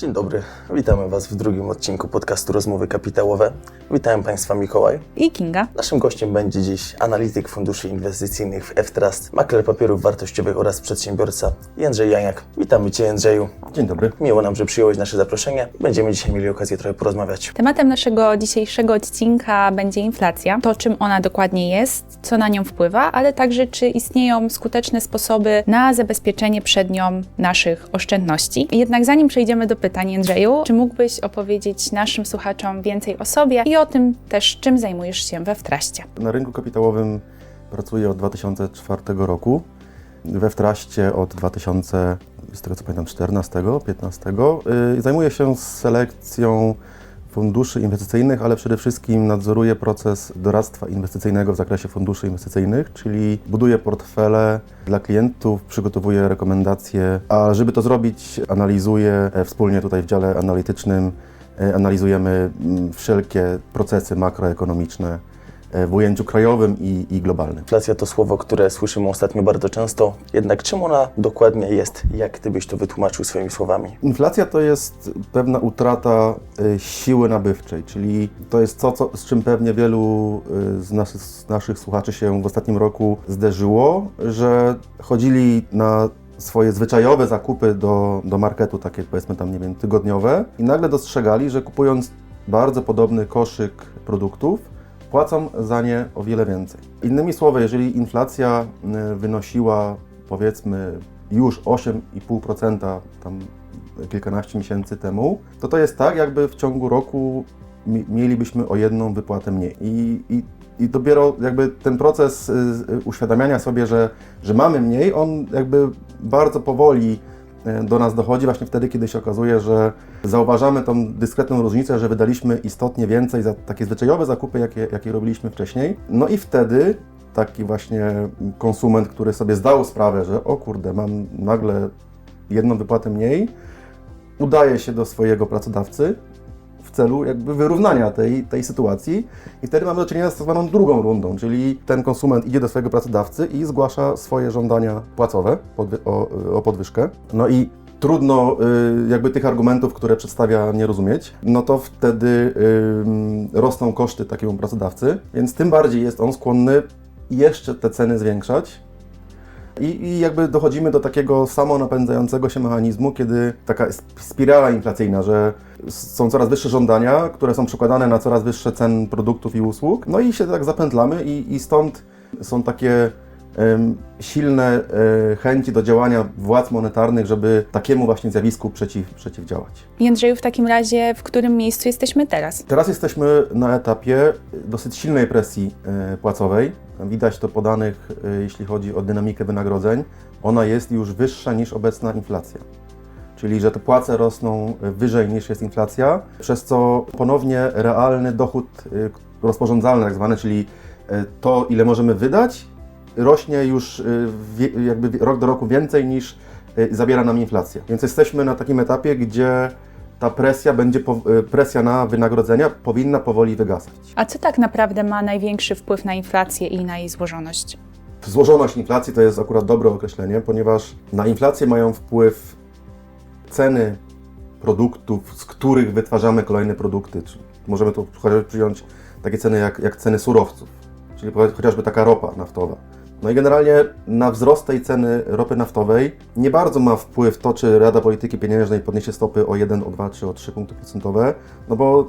Dzień dobry, witamy Was w drugim odcinku podcastu Rozmowy Kapitałowe. Witam Państwa Mikołaj. i Kinga. Naszym gościem będzie dziś analityk funduszy inwestycyjnych w F-Trust, makler papierów wartościowych oraz przedsiębiorca Jędrzej Janiak. Witamy Cię Jędrzeju. Dzień dobry. Miło nam, że przyjąłeś nasze zaproszenie. Będziemy dzisiaj mieli okazję trochę porozmawiać. Tematem naszego dzisiejszego odcinka będzie inflacja. To, czym ona dokładnie jest, co na nią wpływa, ale także czy istnieją skuteczne sposoby na zabezpieczenie przed nią naszych oszczędności. Jednak zanim przejdziemy do pytań, Jędrzeju, czy mógłbyś opowiedzieć naszym słuchaczom więcej o sobie i o tym też, czym zajmujesz się we wtraście? Na rynku kapitałowym pracuję od 2004 roku. We Wtraście od 2000, z tego co pamiętam, 14, 15. Yy, Zajmuję się selekcją funduszy inwestycyjnych, ale przede wszystkim nadzoruję proces doradztwa inwestycyjnego w zakresie funduszy inwestycyjnych, czyli buduję portfele dla klientów, przygotowuję rekomendacje, a żeby to zrobić, analizuję e, wspólnie tutaj w dziale analitycznym E, Analizujemy mm, wszelkie procesy makroekonomiczne w ujęciu krajowym i, i globalnym. Inflacja to słowo, które słyszymy ostatnio bardzo często. Jednak czym ona dokładnie jest? Jak Ty byś to wytłumaczył swoimi słowami? Inflacja to jest pewna utrata e, siły nabywczej, czyli to jest to, co, z czym pewnie wielu e, z naszych, z naszych słuchaczy się w ostatnim roku zderzyło, że chodzili na swoje zwyczajowe zakupy do, do marketu, takie powiedzmy tam, nie wiem, tygodniowe i nagle dostrzegali, że kupując bardzo podobny koszyk produktów, płacą za nie o wiele więcej. Innymi słowy, jeżeli inflacja y, wynosiła powiedzmy już 8,5% tam kilkanaście miesięcy temu, to to jest tak, jakby w ciągu roku mi- mielibyśmy o jedną wypłatę mniej. I, i, i dopiero jakby ten proces y, y, uświadamiania sobie, że, że mamy mniej, on jakby bardzo powoli do nas dochodzi właśnie wtedy, kiedy się okazuje, że zauważamy tą dyskretną różnicę, że wydaliśmy istotnie więcej za takie zwyczajowe zakupy, jakie, jakie robiliśmy wcześniej. No i wtedy taki właśnie konsument, który sobie zdał sprawę, że o kurde, mam nagle jedną wypłatę mniej, udaje się do swojego pracodawcy w celu jakby wyrównania tej, tej sytuacji. I wtedy mamy do czynienia z tak zwaną drugą rundą, czyli ten konsument idzie do swojego pracodawcy i zgłasza swoje żądania płacowe o, o podwyżkę. No i trudno y, jakby tych argumentów, które przedstawia, nie rozumieć, no to wtedy y, rosną koszty takiemu pracodawcy, więc tym bardziej jest on skłonny jeszcze te ceny zwiększać, i, I jakby dochodzimy do takiego samonapędzającego się mechanizmu, kiedy taka sp- spirala inflacyjna, że są coraz wyższe żądania, które są przekładane na coraz wyższe cen produktów i usług, no i się tak zapętlamy i, i stąd są takie silne e, chęci do działania władz monetarnych, żeby takiemu właśnie zjawisku przeciw, przeciwdziałać. Jędrzeju, w takim razie, w którym miejscu jesteśmy teraz? Teraz jesteśmy na etapie dosyć silnej presji e, płacowej. Widać to po danych, e, jeśli chodzi o dynamikę wynagrodzeń. Ona jest już wyższa niż obecna inflacja. Czyli, że te płace rosną wyżej niż jest inflacja, przez co ponownie realny dochód rozporządzalny, tak zwany, czyli to, ile możemy wydać, rośnie już wie- jakby rok do roku więcej niż e, zabiera nam inflacja. Więc jesteśmy na takim etapie, gdzie ta presja będzie, e, presja na wynagrodzenia powinna powoli wygasać. A co tak naprawdę ma największy wpływ na inflację i na jej złożoność? Złożoność inflacji to jest akurat dobre określenie, ponieważ na inflację mają wpływ ceny produktów, z których wytwarzamy kolejne produkty. Możemy tu przyjąć takie ceny jak, jak ceny surowców, czyli chociażby taka ropa naftowa. No i generalnie na wzrost tej ceny ropy naftowej nie bardzo ma wpływ to, czy Rada Polityki Pieniężnej podniesie stopy o 1, o 2 czy o 3 punkty procentowe, no bo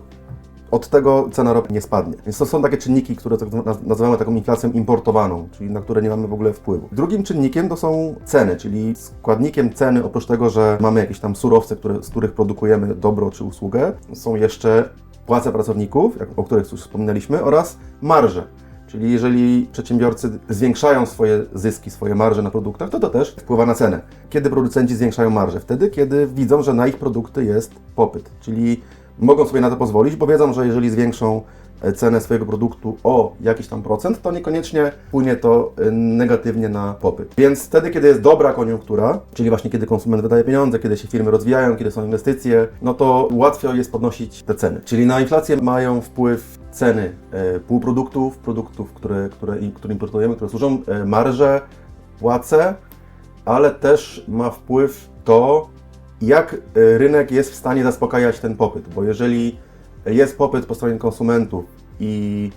od tego cena ropy nie spadnie. Więc to są takie czynniki, które tak naz- nazywamy taką inflacją importowaną, czyli na które nie mamy w ogóle wpływu. Drugim czynnikiem to są ceny, czyli składnikiem ceny, oprócz tego, że mamy jakieś tam surowce, które, z których produkujemy dobro czy usługę, są jeszcze płace pracowników, o których już wspominaliśmy, oraz marże. Czyli jeżeli przedsiębiorcy zwiększają swoje zyski, swoje marże na produktach, to to też wpływa na cenę. Kiedy producenci zwiększają marże? Wtedy, kiedy widzą, że na ich produkty jest popyt. Czyli mogą sobie na to pozwolić, bo wiedzą, że jeżeli zwiększą cenę swojego produktu o jakiś tam procent, to niekoniecznie wpłynie to e, negatywnie na popyt. Więc wtedy, kiedy jest dobra koniunktura, czyli właśnie kiedy konsument wydaje pieniądze, kiedy się firmy rozwijają, kiedy są inwestycje, no to łatwiej jest podnosić te ceny. Czyli na inflację mają wpływ ceny e, półproduktów, produktów, które, które, które importujemy, które służą, e, marże, płace, ale też ma wpływ to, jak rynek jest w stanie zaspokajać ten popyt, bo jeżeli jest popyt po stronie konsumentów i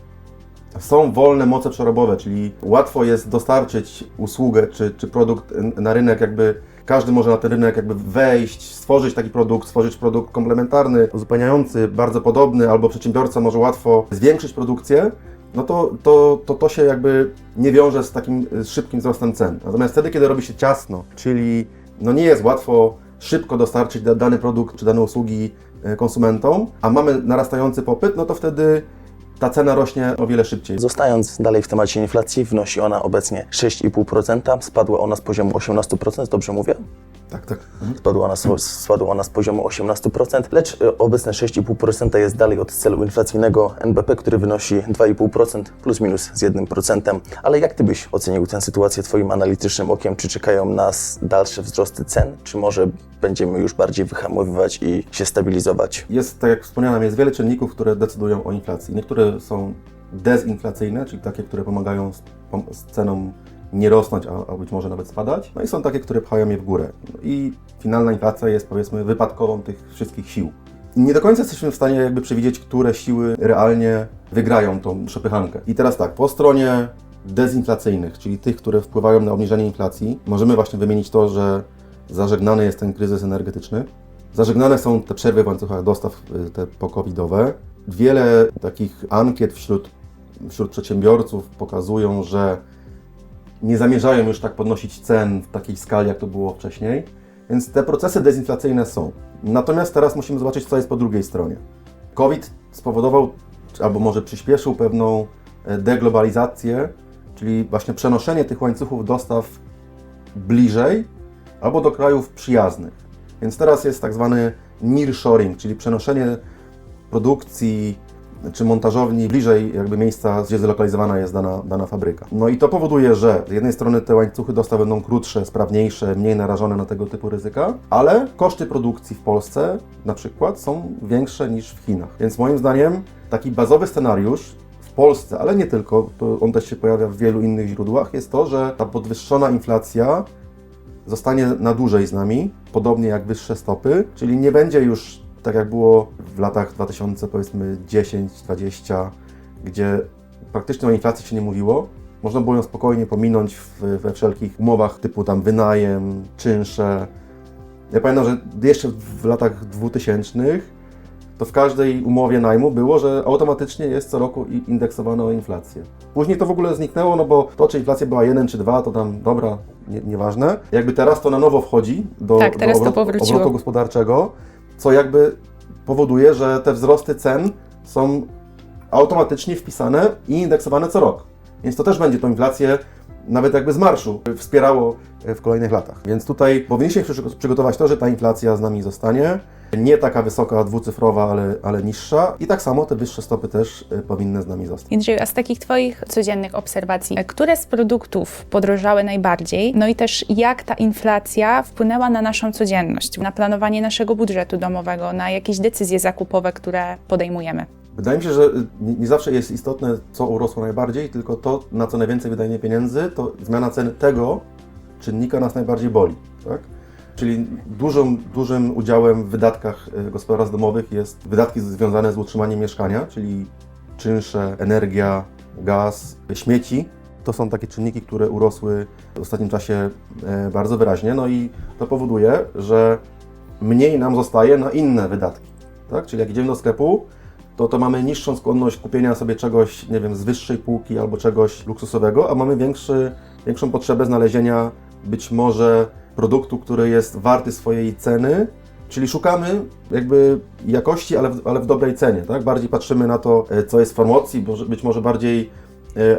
są wolne moce przerobowe, czyli łatwo jest dostarczyć usługę czy, czy produkt na rynek, jakby każdy może na ten rynek jakby wejść, stworzyć taki produkt, stworzyć produkt komplementarny, uzupełniający, bardzo podobny, albo przedsiębiorca może łatwo zwiększyć produkcję, no to to, to, to się jakby nie wiąże z takim szybkim wzrostem cen. Natomiast wtedy, kiedy robi się ciasno, czyli no nie jest łatwo szybko dostarczyć da- dany produkt czy dane usługi konsumentom, a mamy narastający popyt, no to wtedy ta cena rośnie o wiele szybciej. Zostając dalej w temacie inflacji, wynosi ona obecnie 6,5%, spadła ona z poziomu 18%, dobrze mówię? Tak, tak. Spadła ona, z- spadła ona z poziomu 18%, lecz e, obecne 6,5% jest dalej od celu inflacyjnego NBP, który wynosi 2,5% plus minus z 1%. Ale jak Ty byś ocenił tę sytuację Twoim analitycznym okiem? Czy czekają nas dalsze wzrosty cen, czy może będziemy już bardziej wyhamowywać i się stabilizować? Jest, tak jak wspomniałem, jest wiele czynników, które decydują o inflacji. Niektóre są dezinflacyjne, czyli takie, które pomagają z, z ceną nie rosnąć, a, a być może nawet spadać. No i są takie, które pchają je w górę. I finalna inflacja jest powiedzmy wypadkową tych wszystkich sił. Nie do końca jesteśmy w stanie jakby przewidzieć, które siły realnie wygrają tą przepychankę. I teraz tak, po stronie dezinflacyjnych, czyli tych, które wpływają na obniżenie inflacji, możemy właśnie wymienić to, że zażegnany jest ten kryzys energetyczny, Zażegnane są te przerwy w łańcuchach dostaw, y, te pokowidowe. Wiele takich ankiet wśród, wśród przedsiębiorców pokazują, że nie zamierzają już tak podnosić cen w takiej skali, jak to było wcześniej. Więc te procesy dezinflacyjne są. Natomiast teraz musimy zobaczyć, co jest po drugiej stronie. COVID spowodował, albo może przyspieszył pewną e, deglobalizację, czyli właśnie przenoszenie tych łańcuchów dostaw bliżej albo do krajów przyjaznych. Więc teraz jest tak zwany nearshoring, czyli przenoszenie produkcji czy montażowni bliżej jakby miejsca, gdzie zlokalizowana jest dana, dana fabryka. No i to powoduje, że z jednej strony te łańcuchy dostaw będą krótsze, sprawniejsze, mniej narażone na tego typu ryzyka, ale koszty produkcji w Polsce na przykład są większe niż w Chinach. Więc moim zdaniem taki bazowy scenariusz w Polsce, ale nie tylko, on też się pojawia w wielu innych źródłach, jest to, że ta podwyższona inflacja zostanie na dłużej z nami, podobnie jak wyższe stopy, czyli nie będzie już tak jak było w latach 2000, powiedzmy 10-20, gdzie praktycznie o inflacji się nie mówiło. Można było ją spokojnie pominąć w, we wszelkich umowach typu tam wynajem, czynsze. Ja pamiętam, że jeszcze w latach 2000 to w każdej umowie najmu było, że automatycznie jest co roku i- indeksowane o inflację. Później to w ogóle zniknęło, no bo to, czy inflacja była 1 czy 2, to tam dobra, nie, nieważne. Jakby teraz to na nowo wchodzi do, Tak, do obrotu, obrotu gospodarczego, co jakby powoduje, że te wzrosty cen są automatycznie wpisane i indeksowane co rok. Więc to też będzie tą inflację nawet jakby z marszu wspierało w kolejnych latach. Więc tutaj powinniśmy się przygo- przygotować to, że ta inflacja z nami zostanie. Nie taka wysoka, dwucyfrowa, ale, ale niższa. I tak samo te wyższe stopy też y, powinny z nami zostać. Jędrzeju, a z takich Twoich codziennych obserwacji, które z produktów podrożały najbardziej? No i też jak ta inflacja wpłynęła na naszą codzienność, na planowanie naszego budżetu domowego, na jakieś decyzje zakupowe, które podejmujemy? Wydaje mi się, że y, nie, nie zawsze jest istotne, co urosło najbardziej, tylko to, na co najwięcej wydajemy pieniędzy, to zmiana ceny tego czynnika nas najbardziej boli. Tak? Czyli dużym, dużym udziałem w wydatkach y, gospodarstw domowych jest wydatki związane z utrzymaniem mieszkania, czyli czynsze, energia, gaz, śmieci. To są takie czynniki, które urosły w ostatnim czasie e, bardzo wyraźnie, no i to powoduje, że mniej nam zostaje na inne wydatki. Tak? Czyli jak idziemy do sklepu, to, to mamy niższą skłonność kupienia sobie czegoś, nie wiem, z wyższej półki albo czegoś luksusowego, a mamy większy, większą potrzebę znalezienia być może produktu, który jest warty swojej ceny, czyli szukamy jakby jakości, ale w, ale w dobrej cenie, tak? Bardziej patrzymy na to, e, co jest w promocji, być może bardziej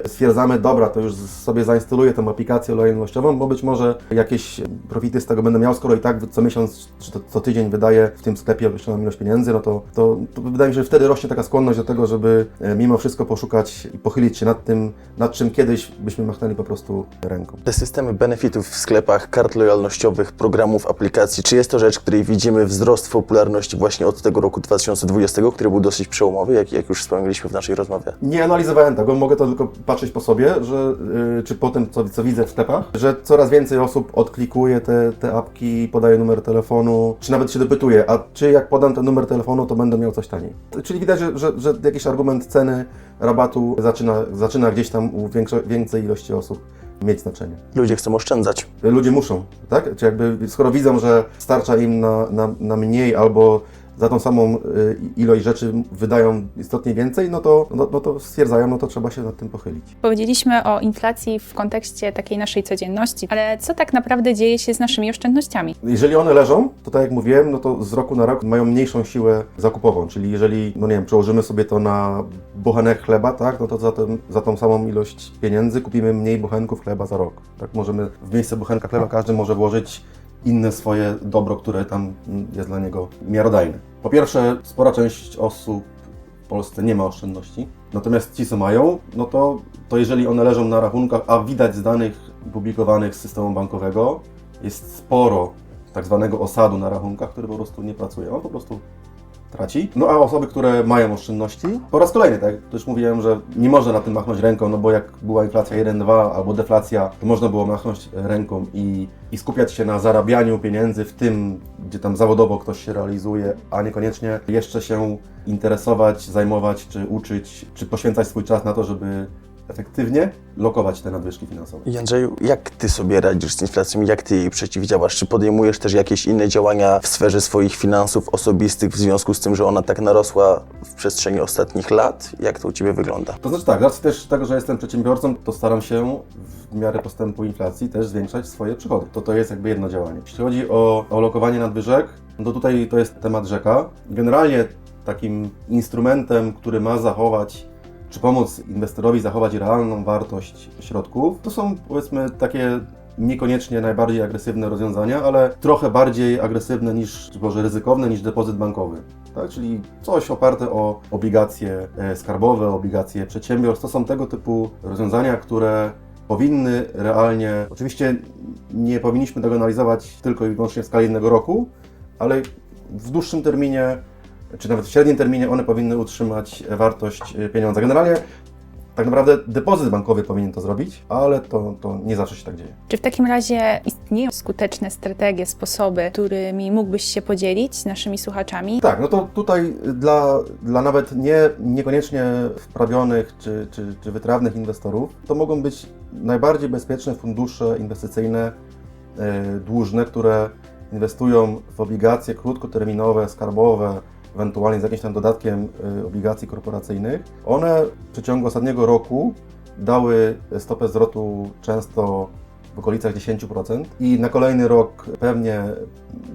stwierdzamy, dobra, to już sobie zainstaluję tę aplikację lojalnościową, bo być może jakieś profity z tego będę miał, skoro i tak co miesiąc czy to, co tydzień wydaję w tym sklepie określoną ilość pieniędzy, no to, to, to wydaje mi się, że wtedy rośnie taka skłonność do tego, żeby e, mimo wszystko poszukać i pochylić się nad tym, nad czym kiedyś byśmy machnęli po prostu ręką. Te systemy benefitów w sklepach, kart lojalnościowych, programów, aplikacji, czy jest to rzecz, której widzimy wzrost popularności właśnie od tego roku 2020, który był dosyć przełomowy, jak, jak już wspomnieliśmy w naszej rozmowie? Nie analizowałem tego, mogę to tylko tylko patrzeć po sobie, że, y, czy po tym, co, co widzę w sklepach, że coraz więcej osób odklikuje te, te apki, podaje numer telefonu, czy nawet się dopytuje, a czy jak podam ten numer telefonu, to będę miał coś taniej. Czyli widać, że, że, że jakiś argument ceny, rabatu zaczyna, zaczyna gdzieś tam u większo, większej ilości osób mieć znaczenie. Ludzie chcą oszczędzać. Ludzie muszą, tak? Czy jakby, skoro widzą, że starcza im na, na, na mniej albo za tą samą y, ilość rzeczy wydają istotnie więcej, no to, no, no to stwierdzają, no to trzeba się nad tym pochylić. Powiedzieliśmy o inflacji w kontekście takiej naszej codzienności, ale co tak naprawdę dzieje się z naszymi oszczędnościami? Jeżeli one leżą, to tak jak mówiłem, no to z roku na rok mają mniejszą siłę zakupową, czyli jeżeli, no nie wiem, przełożymy sobie to na bochenek chleba, tak, no to za, ten, za tą samą ilość pieniędzy kupimy mniej bochenków chleba za rok. Tak, możemy w miejsce bochenka chleba każdy może włożyć inne swoje dobro, które tam jest dla niego miarodajne. Po pierwsze, spora część osób w Polsce nie ma oszczędności, natomiast ci, co mają, no to, to jeżeli one leżą na rachunkach, a widać z danych publikowanych z systemu bankowego, jest sporo tak zwanego osadu na rachunkach, który po prostu nie pracuje. On po prostu traci. No a osoby, które mają oszczędności, po raz kolejny, tak też mówiłem, że nie można na tym machnąć ręką, no bo jak była inflacja 1-2 albo deflacja, to można było machnąć ręką i, i skupiać się na zarabianiu pieniędzy w tym, gdzie tam zawodowo ktoś się realizuje, a niekoniecznie jeszcze się interesować, zajmować, czy uczyć, czy poświęcać swój czas na to, żeby efektywnie lokować te nadwyżki finansowe. I Andrzeju, jak ty sobie radzisz z inflacją? Jak ty jej przeciwdziałasz? Czy podejmujesz też jakieś inne działania w sferze swoich finansów osobistych w związku z tym, że ona tak narosła w przestrzeni ostatnich lat? Jak to u ciebie wygląda? To znaczy tak, z racji też tego, że jestem przedsiębiorcą, to staram się w miarę postępu inflacji też zwiększać swoje przychody. To to jest jakby jedno działanie. Jeśli chodzi o, o lokowanie nadwyżek, no to tutaj to jest temat rzeka. Generalnie takim instrumentem, który ma zachować czy pomóc inwestorowi zachować realną wartość środków, to są powiedzmy takie niekoniecznie najbardziej agresywne rozwiązania, ale trochę bardziej agresywne niż, czy może ryzykowne niż depozyt bankowy. Tak? Czyli coś oparte o obligacje e, skarbowe, obligacje przedsiębiorstw. To są tego typu rozwiązania, które powinny realnie, oczywiście nie powinniśmy tego analizować tylko i wyłącznie w skali jednego roku, ale w dłuższym terminie, czy nawet w średnim terminie one powinny utrzymać wartość e, pieniądza. Generalnie tak naprawdę depozyt bankowy powinien to zrobić, ale to, to nie zawsze się tak dzieje. Czy w takim razie istnieją skuteczne strategie, sposoby, którymi mógłbyś się podzielić z naszymi słuchaczami? Tak, no to tutaj dla, dla nawet nie, niekoniecznie wprawionych czy, czy, czy wytrawnych inwestorów, to mogą być najbardziej bezpieczne fundusze inwestycyjne e, dłużne, które inwestują w obligacje krótkoterminowe, skarbowe, ewentualnie z jakimś tam dodatkiem e, obligacji korporacyjnych. One w przeciągu ostatniego roku dały stopę zwrotu często w okolicach 10% i na kolejny rok pewnie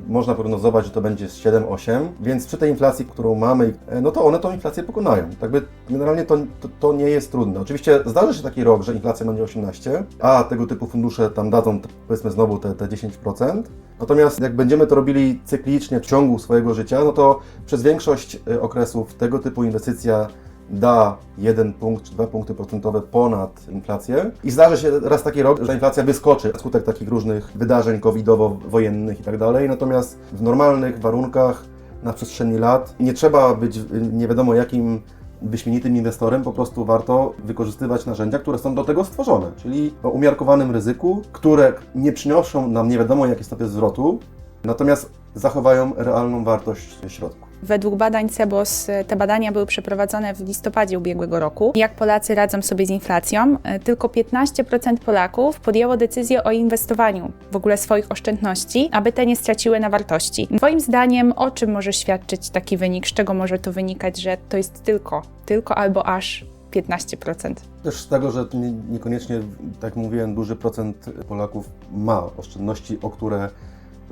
można prognozować, że to będzie z 7-8, więc przy tej inflacji, którą mamy, e, no to one tą inflację pokonają. Jakby generalnie to, to, to nie jest trudne. Oczywiście zdarzy się taki rok, że inflacja będzie 18, a tego typu fundusze tam dadzą powiedzmy znowu te, te 10%. Natomiast jak będziemy to robili cyklicznie w ciągu swojego życia, no to przez większość e, okresów tego typu inwestycja da 1 punkt czy 2 punkty procentowe ponad inflację i zdarzy się raz taki rok, że inflacja wyskoczy wskutek takich różnych wydarzeń covidowo-wojennych i tak dalej. Natomiast w normalnych warunkach na przestrzeni lat nie trzeba być nie wiadomo jakim wyśmienitym inwestorem, po prostu warto wykorzystywać narzędzia, które są do tego stworzone, czyli o umiarkowanym ryzyku, które nie przynoszą nam nie wiadomo jakiej stopy zwrotu, natomiast zachowają realną wartość środków. Według badań CEBOS e, te badania były przeprowadzone w listopadzie ubiegłego roku. Jak Polacy radzą sobie z inflacją? E, Tylko 15% Polaków podjęło decyzję o inwestowaniu w ogóle swoich oszczędności, aby te nie straciły na wartości. Twoim zdaniem o czym może świadczyć taki wynik? Z czego może to wynikać, że to jest tylko, tylko albo aż 15%? Też z tego, że nie, niekoniecznie, tak mówiłem, duży procent Polaków ma oszczędności, o które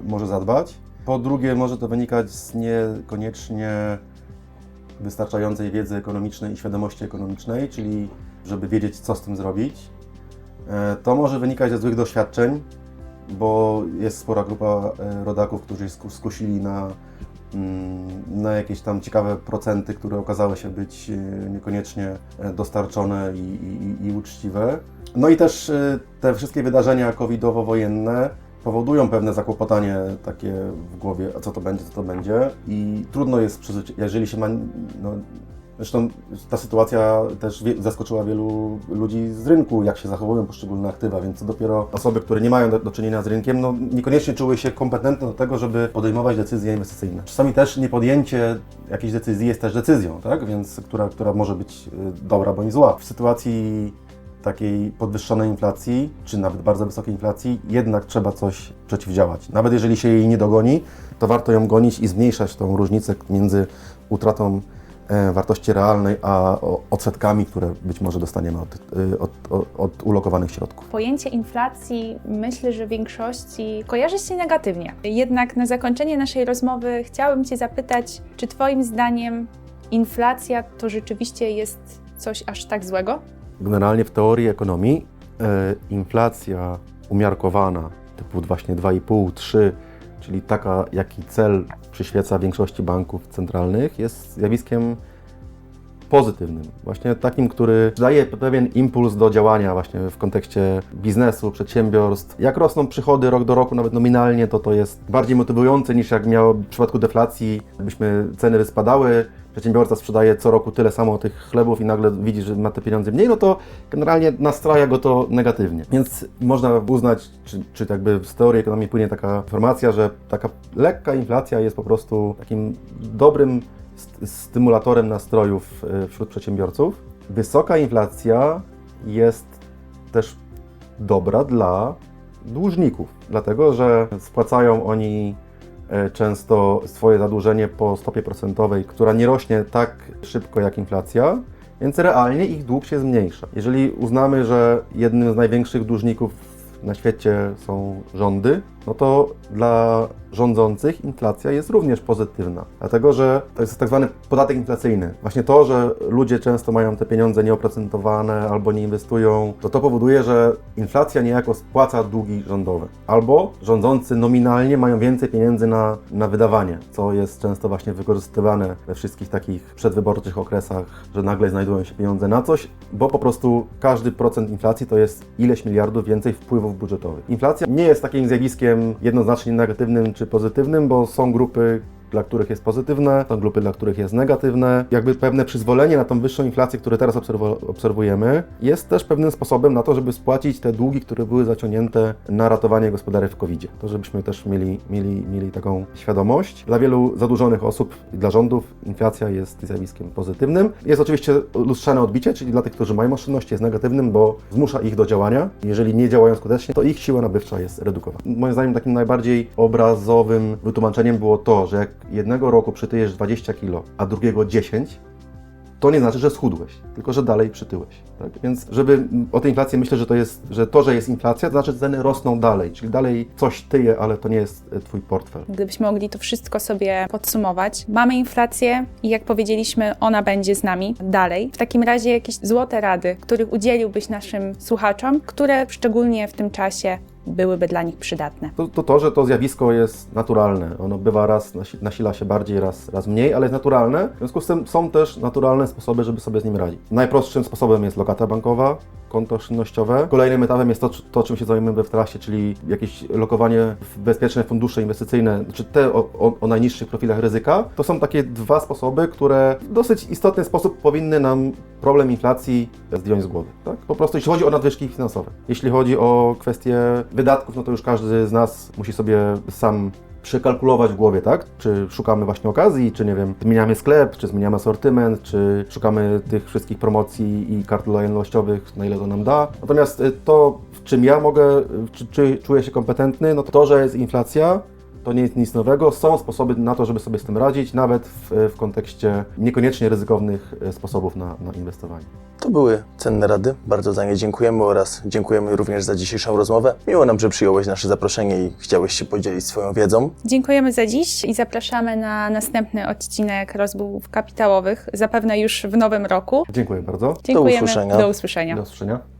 może zadbać. Po drugie, może to wynikać z niekoniecznie wystarczającej wiedzy ekonomicznej i świadomości ekonomicznej, czyli żeby wiedzieć, co z tym zrobić. E, To może wynikać ze złych doświadczeń, bo jest spora grupa e, rodaków, którzy sku- skusili na, mm, na jakieś tam ciekawe procenty, które okazały się być e, niekoniecznie dostarczone i, i, i uczciwe. No i też te wszystkie wydarzenia covidowo-wojenne powodują pewne zakłopotanie takie w głowie, a co to będzie, co to będzie i trudno jest, przyzwyczai- jeżeli się ma no, Zresztą ta sytuacja też zaskoczyła wielu ludzi z rynku, jak się zachowują poszczególne aktywa, więc dopiero osoby, które nie mają do, do czynienia z rynkiem, no, niekoniecznie czuły się kompetentne do tego, żeby podejmować decyzje inwestycyjne. Czasami też niepodjęcie jakiejś decyzji jest też decyzją, tak? więc która, która może być y, dobra bądź zła. W sytuacji takiej podwyższonej inflacji, czy nawet bardzo wysokiej inflacji, jednak trzeba coś przeciwdziałać. Nawet jeżeli się jej nie dogoni, to warto ją gonić i zmniejszać tą różnicę między utratą e, wartości realnej, a odsetkami, które być może dostaniemy od, od, od, od ulokowanych środków. Pojęcie inflacji myślę, że w większości kojarzy się negatywnie. Jednak na zakończenie naszej rozmowy chciałabym Cię zapytać, czy Twoim zdaniem inflacja to rzeczywiście jest coś aż tak złego? Generalnie w teorii ekonomii e, inflacja umiarkowana, typu właśnie 2,5, 3, czyli taka, jaki cel przyświeca większości banków centralnych, jest zjawiskiem pozytywnym. Właśnie takim, który daje pewien impuls do działania właśnie w kontekście biznesu, przedsiębiorstw. Jak rosną przychody rok do roku, nawet nominalnie, to to jest bardziej motywujące niż jak miało w przypadku deflacji, byśmy ceny spadały, przedsiębiorca sprzedaje co roku tyle samo tych chlebów i nagle widzi, że ma te pieniądze mniej, no to generalnie nastraja go to negatywnie. Więc można uznać, czy, czy jakby z teorii ekonomii płynie taka informacja, że taka lekka inflacja jest po prostu takim dobrym stymulatorem nastrojów e, wśród przedsiębiorców. Wysoka inflacja jest też dobra dla dłużników, dlatego że spłacają oni e, często swoje zadłużenie po stopie procentowej, która nie rośnie tak szybko jak inflacja, więc realnie ich dług się zmniejsza. Jeżeli uznamy, że jednym z największych dłużników na świecie są rządy, no to dla rządzących inflacja jest również pozytywna, dlatego że to jest tak zwany podatek inflacyjny. Właśnie to, że ludzie często mają te pieniądze nieoprocentowane albo nie inwestują, to to powoduje, że inflacja niejako spłaca długi rządowe. Albo rządzący nominalnie mają więcej pieniędzy na, na wydawanie, co jest często właśnie wykorzystywane we wszystkich takich przedwyborczych okresach, że nagle znajdują się pieniądze na coś, bo po prostu każdy procent inflacji to jest ileś miliardów więcej wpływów budżetowych. Inflacja nie jest takim zjawiskiem jednoznacznie negatywnym czy pozytywnym, bo są grupy, dla których jest pozytywne, są grupy, dla których jest negatywne. Jakby pewne przyzwolenie na tą wyższą inflację, które teraz obserwujemy, jest też pewnym sposobem na to, żeby spłacić te długi, które były zaciągnięte na ratowanie gospodarki w covid -zie. To żebyśmy też mieli, mieli, mieli taką świadomość. Dla wielu zadłużonych osób i dla rządów inflacja jest zjawiskiem pozytywnym. Jest oczywiście lustrzane odbicie, czyli dla tych, którzy mają oszczędności jest negatywnym, bo zmusza ich do działania. Jeżeli nie działają skutecznie, to ich siła nabywcza jest redukowana. Moim zdaniem takim najbardziej obrazowym wytłumaczeniem było to, że jak jednego roku przytyjesz 20 kg, a drugiego 10, to nie znaczy, że schudłeś, tylko że dalej przytyłeś. Tak? Więc żeby o tej inflacji myślę, że to jest, że to, że jest inflacja, to znaczy, że ceny rosną dalej, czyli dalej coś tyje, ale to nie jest e, twój portfel. Gdybyśmy mogli to wszystko sobie podsumować, mamy inflację i jak powiedzieliśmy, ona będzie z nami dalej. W takim razie jakieś złote rady, których udzieliłbyś naszym słuchaczom, które szczególnie w tym czasie byłyby dla nich przydatne. To, to to, że to zjawisko jest naturalne. Ono bywa raz, nasi- nasila się bardziej, raz, raz mniej, ale jest naturalne. W związku z tym są też naturalne sposoby, żeby sobie z nim radzić. Najprostszym sposobem jest lokata bankowa, konto oszczędnościowe. Kolejnym etapem jest to, to czym się zajmujemy w trakcie, czyli jakieś lokowanie w bezpieczne fundusze inwestycyjne, czy te o, o, o najniższych profilach ryzyka. To są takie dwa sposoby, które w dosyć istotny sposób powinny nam problem inflacji zdjąć z głowy. Tak? Po prostu jeśli chodzi o nadwyżki finansowe. Jeśli chodzi o kwestie wydatków, no to już każdy z nas musi sobie sam przekalkulować w głowie, tak? Czy szukamy właśnie okazji, czy nie wiem, zmieniamy sklep, czy zmieniamy asortyment, czy szukamy tych wszystkich promocji i kart lojalnościowych, na ile to nam da. Natomiast y, to, w czym ja mogę, y, czy, czy czuję się kompetentny, no to to, że jest inflacja, to nie jest nic nowego. Są sposoby na to, żeby sobie z tym radzić, nawet w, w kontekście niekoniecznie ryzykownych y, sposobów na, na inwestowanie. To były cenne rady, bardzo za nie dziękujemy oraz dziękujemy również za dzisiejszą rozmowę. Miło nam, że przyjąłeś nasze zaproszenie i chciałeś się podzielić swoją wiedzą. Dziękujemy za dziś i zapraszamy na następny odcinek rozmów kapitałowych, zapewne już w nowym roku. Dziękuję bardzo. Dziękujemy. usłyszenia. Do usłyszenia. Do usłyszenia.